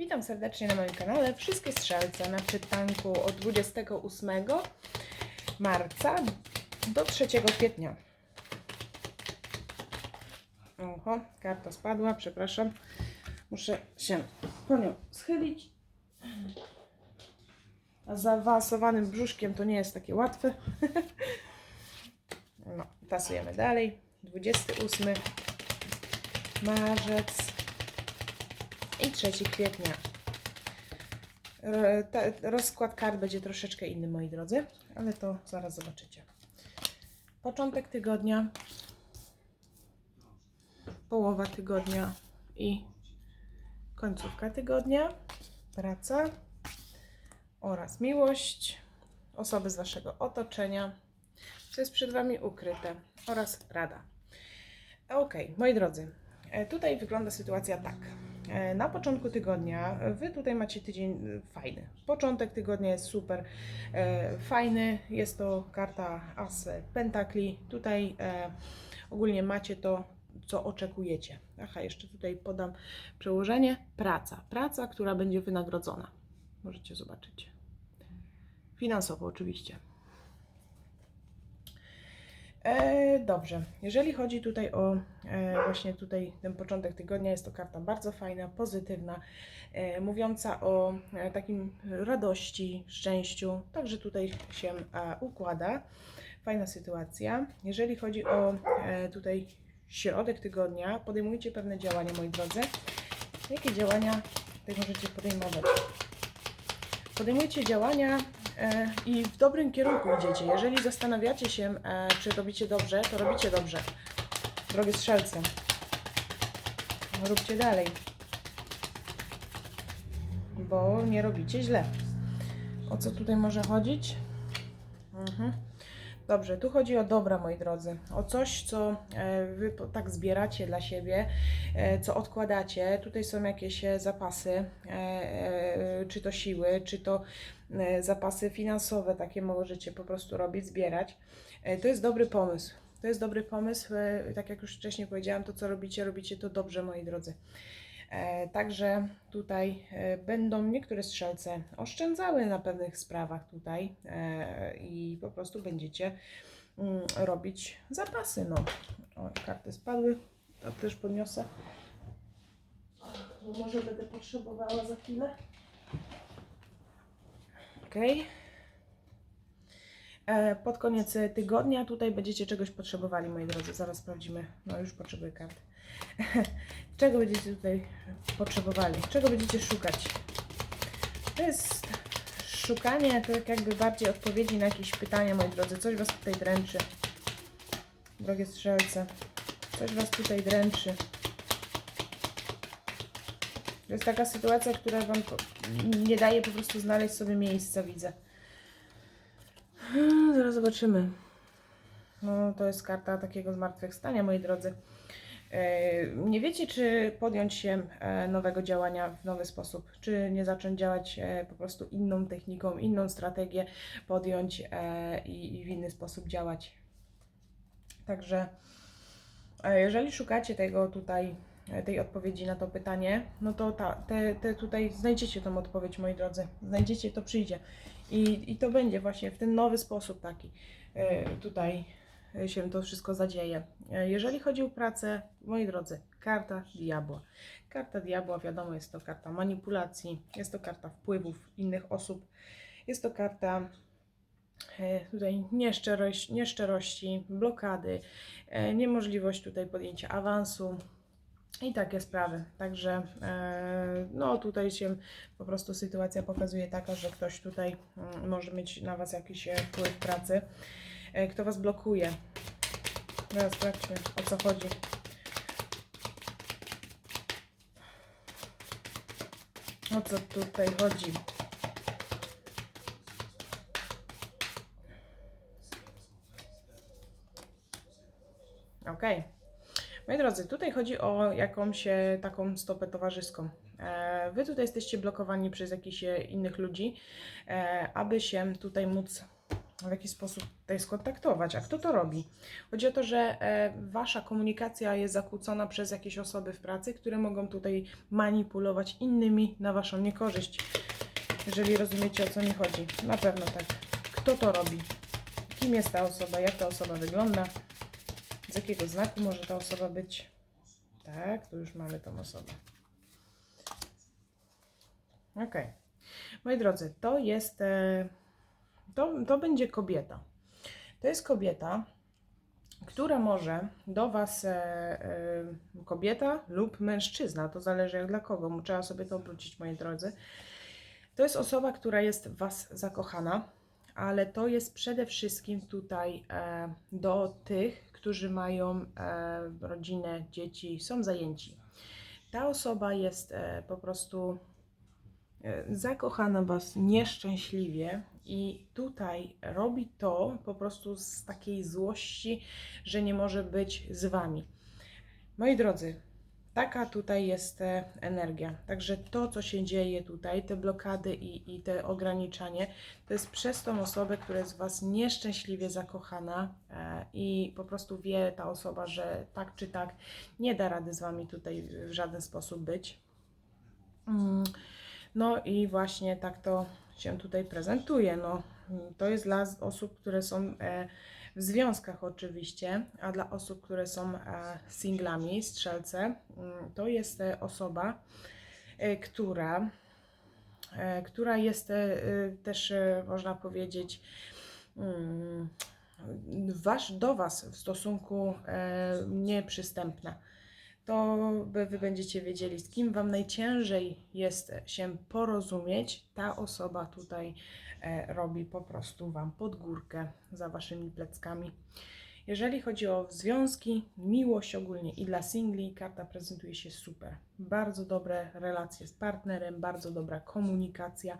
Witam serdecznie na moim kanale. Wszystkie strzelce na czytanku od 28 marca do 3 kwietnia. Oho, karta spadła, przepraszam. Muszę się po nią schylić. A zaawansowanym brzuszkiem to nie jest takie łatwe. No, tasujemy dalej. 28 marzec i 3 kwietnia. Rozkład kart będzie troszeczkę inny, moi drodzy, ale to zaraz zobaczycie. Początek tygodnia, połowa tygodnia i końcówka tygodnia, praca oraz miłość, osoby z Waszego otoczenia, co jest przed Wami ukryte oraz rada. Ok, moi drodzy, e, tutaj wygląda sytuacja tak. E, Na początku tygodnia Wy tutaj macie tydzień e, fajny. Początek tygodnia jest super e, fajny. Jest to karta As Pentakli. Tutaj ogólnie macie to, co oczekujecie. Aha, jeszcze tutaj podam przełożenie. Praca. Praca, która będzie wynagrodzona. Możecie zobaczyć. Finansowo oczywiście. E, dobrze, jeżeli chodzi tutaj o e, właśnie tutaj ten początek tygodnia, jest to karta bardzo fajna, pozytywna, e, mówiąca o takim radości, szczęściu, także tutaj się układa. Fajna sytuacja. Jeżeli chodzi o tutaj środek tygodnia, podejmujcie pewne działania, moi drodzy. Jakie działania tutaj możecie podejmować? Podejmujecie działania i w dobrym kierunku idziecie. Jeżeli zastanawiacie się, e, czy robicie dobrze, to robicie dobrze. Drogie strzelce, róbcie dalej, bo nie robicie źle. O co tutaj może chodzić? Mhm. Dobrze, tu chodzi o dobra, moi drodzy. O coś, co e, wy tak zbieracie dla siebie, e, co odkładacie. Tutaj są jakieś e, zapasy, czy to siły, czy to zapasy finansowe, takie możecie po prostu robić, zbierać. To jest dobry pomysł. To jest dobry pomysł. Tak jak już wcześniej powiedziałam, to co robicie, robicie to dobrze, moi drodzy. E, Także tutaj e, będą niektóre strzelce oszczędzały na pewnych sprawach tutaj e, i po prostu będziecie mm, robić zapasy. No. O, karty spadły, to też podniosę. Bo może będę potrzebowała za chwilę. Ok. Pod koniec tygodnia tutaj będziecie czegoś potrzebowali, moi drodzy. Zaraz sprawdzimy. No już potrzebuję karty. Czego będziecie tutaj potrzebowali? Czego będziecie szukać? To jest szukanie, to tak jakby bardziej odpowiedzi na jakieś pytania, moi drodzy. Coś Was tutaj dręczy. Drogie strzelce. Coś Was tutaj dręczy. To jest taka sytuacja, która Wam nie daje po prostu znaleźć sobie miejsca, widzę. Hmm, Zaraz zobaczymy. No, to jest karta takiego zmartwychwstania, moi drodzy. E, Nie wiecie, czy podjąć się e, nowego działania w nowy sposób, czy nie zacząć działać e, po prostu inną techniką, inną strategię podjąć i w inny sposób działać. Także jeżeli szukacie tego tutaj, tej odpowiedzi na to pytanie, no to ta, te, te tutaj znajdziecie tą odpowiedź, moi drodzy. Znajdziecie, to przyjdzie. I, I to będzie właśnie w ten nowy sposób taki tutaj się to wszystko zadzieje. E, Jeżeli chodzi o pracę, moi drodzy, karta diabła. Karta diabła, wiadomo, jest to karta manipulacji, jest to karta wpływów innych osób, jest to karta e, tutaj nieszczerość, nieszczerości, blokady, e, niemożliwość tutaj podjęcia awansu i takie sprawy. Także no tutaj się po prostu sytuacja pokazuje taka, że ktoś tutaj mm, może mieć na Was jakiś wpływ pracy, kto Was blokuje. Teraz sprawdźmy o co chodzi. O co tutaj chodzi? Okej. Moi drodzy, tutaj chodzi o jakąś e, taką stopę towarzyską. E, Wy tutaj jesteście blokowani przez jakichś e, innych ludzi, e, aby się tutaj móc w jakiś sposób tutaj skontaktować. A kto to robi? Chodzi o to, że e, wasza komunikacja jest zakłócona przez jakieś osoby w pracy, które mogą tutaj manipulować innymi na waszą niekorzyść. Jeżeli rozumiecie o co mi chodzi. Na pewno tak. Kto to robi? Kim jest ta osoba? Jak ta osoba wygląda? Z jakiego znaku może ta osoba być? Tak, tu już mamy tą osobę. Ok. Moi drodzy, to jest. E, to, to będzie kobieta. To jest kobieta, która może do Was, e, e, kobieta lub mężczyzna, to zależy jak dla kogo, trzeba sobie to obrócić, moi drodzy. To jest osoba, która jest w Was zakochana, ale to jest przede wszystkim tutaj e, do tych, którzy mają e, rodzinę, dzieci, są zajęci. Ta osoba jest e, po prostu e, zakochana Was nieszczęśliwie i tutaj robi to po prostu z takiej złości, że nie może być z Wami. Moi drodzy, taka tutaj jest e, energia. Także to, co się dzieje tutaj, te blokady i, i te ograniczanie, to jest przez tą osobę, która jest w Was nieszczęśliwie zakochana e, i po prostu wie ta osoba, że tak czy tak nie da rady z Wami tutaj w żaden sposób być. Mm, No i właśnie tak to się tutaj prezentuje. No, to jest dla osób, które są e, w związkach oczywiście, a dla osób, które są e, singlami, strzelce, mm, to jest e, osoba, która, która jest też, można powiedzieć, mm, wasz, do Was w stosunku nieprzystępna. To Wy będziecie wiedzieli, z kim Wam najciężej jest się porozumieć. Ta osoba tutaj e, robi po prostu Wam pod górkę za Waszymi pleckami. Jeżeli chodzi o związki, miłość ogólnie i dla singli, karta prezentuje się super. Bardzo dobre relacje z partnerem, bardzo dobra komunikacja.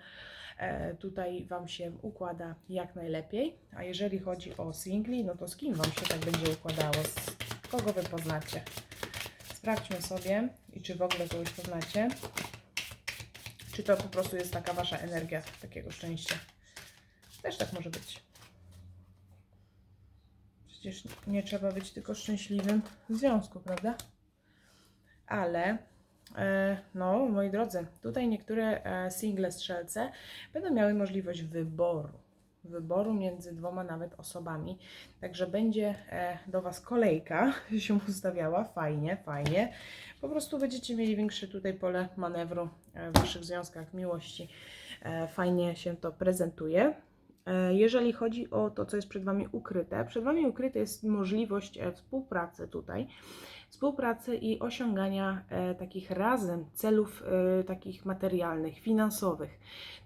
E, tutaj Wam się układa jak najlepiej. A jeżeli chodzi o singli, no to z kim Wam się tak będzie układało? Z kogo Wy poznacie? Sprawdźmy sobie i czy w ogóle kogoś poznacie. Czy to po prostu jest taka Wasza energia takiego szczęścia? Też tak może być. Przecież nie trzeba być tylko szczęśliwym w związku, prawda? Ale, e, no, moi drodzy, tutaj niektóre e, single strzelce będą miały możliwość wyboru. Wyboru między dwoma nawet osobami. Także będzie e, do Was kolejka się ustawiała. Fajnie, fajnie. Po prostu będziecie mieli większe tutaj pole manewru e, w Waszych związkach miłości. E, Fajnie się to prezentuje. E, Jeżeli chodzi o to, co jest przed Wami ukryte, przed Wami ukryte jest możliwość e, współpracy tutaj, współpracy i osiągania e, takich razem celów takich materialnych, finansowych.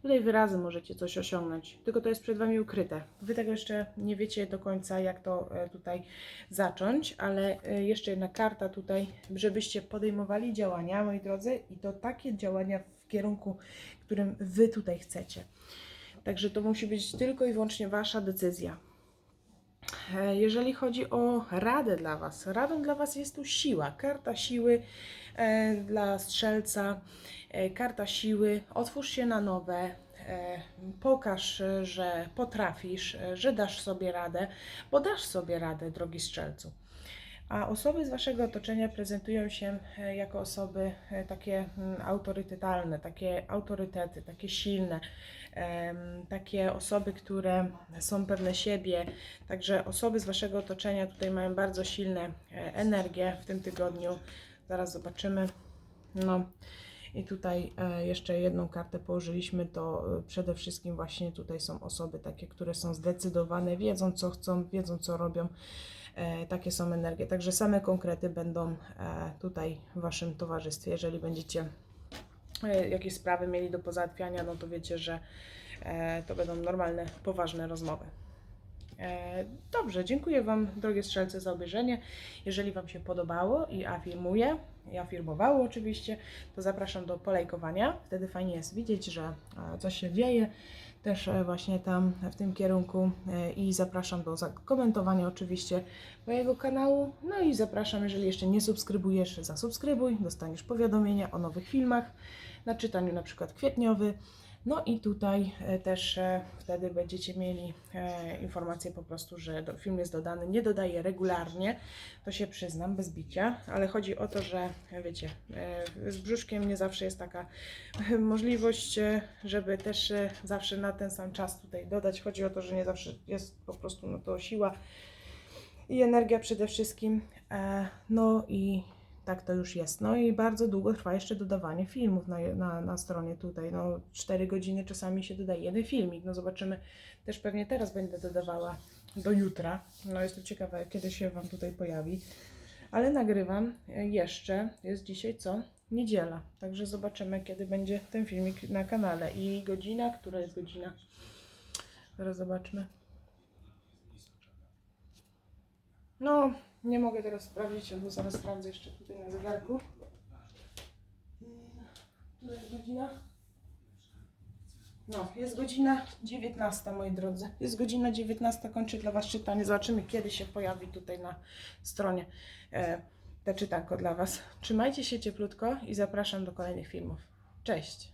Tutaj Wy razem możecie coś osiągnąć, tylko to jest przed Wami ukryte. Wy tego jeszcze nie wiecie do końca, jak to tutaj zacząć, ale jeszcze jedna karta tutaj, żebyście podejmowali działania, moi drodzy, i to takie działania w kierunku, którym Wy tutaj chcecie. Także to musi być tylko i wyłącznie Wasza decyzja. E, Jeżeli chodzi o radę dla Was, radą dla Was jest tu siła, karta siły e, dla strzelca, e, karta siły, otwórz się na nowe, pokaż, że potrafisz, że dasz sobie radę, bo dasz sobie radę, drogi strzelcu. A osoby z Waszego otoczenia prezentują się e, jako osoby e, takie mm, autorytetalne, takie autorytety, takie silne, takie osoby, które są pewne siebie. Także osoby z Waszego otoczenia tutaj mają bardzo silne e, energie w tym tygodniu. Zaraz zobaczymy. No. I tutaj jeszcze jedną kartę położyliśmy, to przede wszystkim właśnie tutaj są osoby takie, które są zdecydowane, wiedzą co chcą, wiedzą co robią. E, takie są energie. Także same konkrety będą e, tutaj w Waszym towarzystwie. Jeżeli będziecie e, jakieś sprawy mieli do pozałatwiania, no to wiecie, że to będą normalne, poważne rozmowy. Dobrze, dziękuję Wam, drogie strzelce, za obejrzenie. Jeżeli Wam się podobało i afirmuję, i afirmowało oczywiście, to zapraszam do polajkowania. Wtedy fajnie jest widzieć, że coś się dzieje też e, właśnie tam w tym kierunku e, i zapraszam do komentowania oczywiście mojego kanału. No i zapraszam, jeżeli jeszcze nie subskrybujesz, zasubskrybuj, dostaniesz powiadomienia o nowych filmach, na czytaniu na przykład kwietniowy, No i tutaj e, też e, wtedy będziecie mieli e, informację po prostu, że film jest dodany. Nie dodaję regularnie, to się przyznam, bez bicia, ale chodzi o to, że wiecie, z brzuszkiem nie zawsze jest taka możliwość, żeby też zawsze na ten sam czas tutaj dodać. Chodzi o to, że nie zawsze jest po prostu no to siła i energia przede wszystkim. No i tak to już jest. No i bardzo długo trwa jeszcze dodawanie filmów na, na, na stronie tutaj. No 4 godziny czasami się dodaje jeden filmik. No zobaczymy. Też pewnie teraz będę dodawała do jutra. No jestem ciekawa, kiedy się Wam tutaj pojawi. Ale nagrywam e, jeszcze. Jest dzisiaj co? Niedziela. Także zobaczymy, kiedy będzie ten filmik na kanale. I godzina, która jest godzina? Zaraz zobaczmy. No, nie mogę teraz sprawdzić, bo zaraz sprawdzę jeszcze tutaj na zegarku. Która jest godzina? No, jest godzina 19, moi drodzy. Jest godzina 19, kończę dla Was czytanie. Zobaczymy, kiedy się pojawi tutaj na stronie e, te czytanko dla Was. Trzymajcie się cieplutko i zapraszam do kolejnych filmów. Cześć!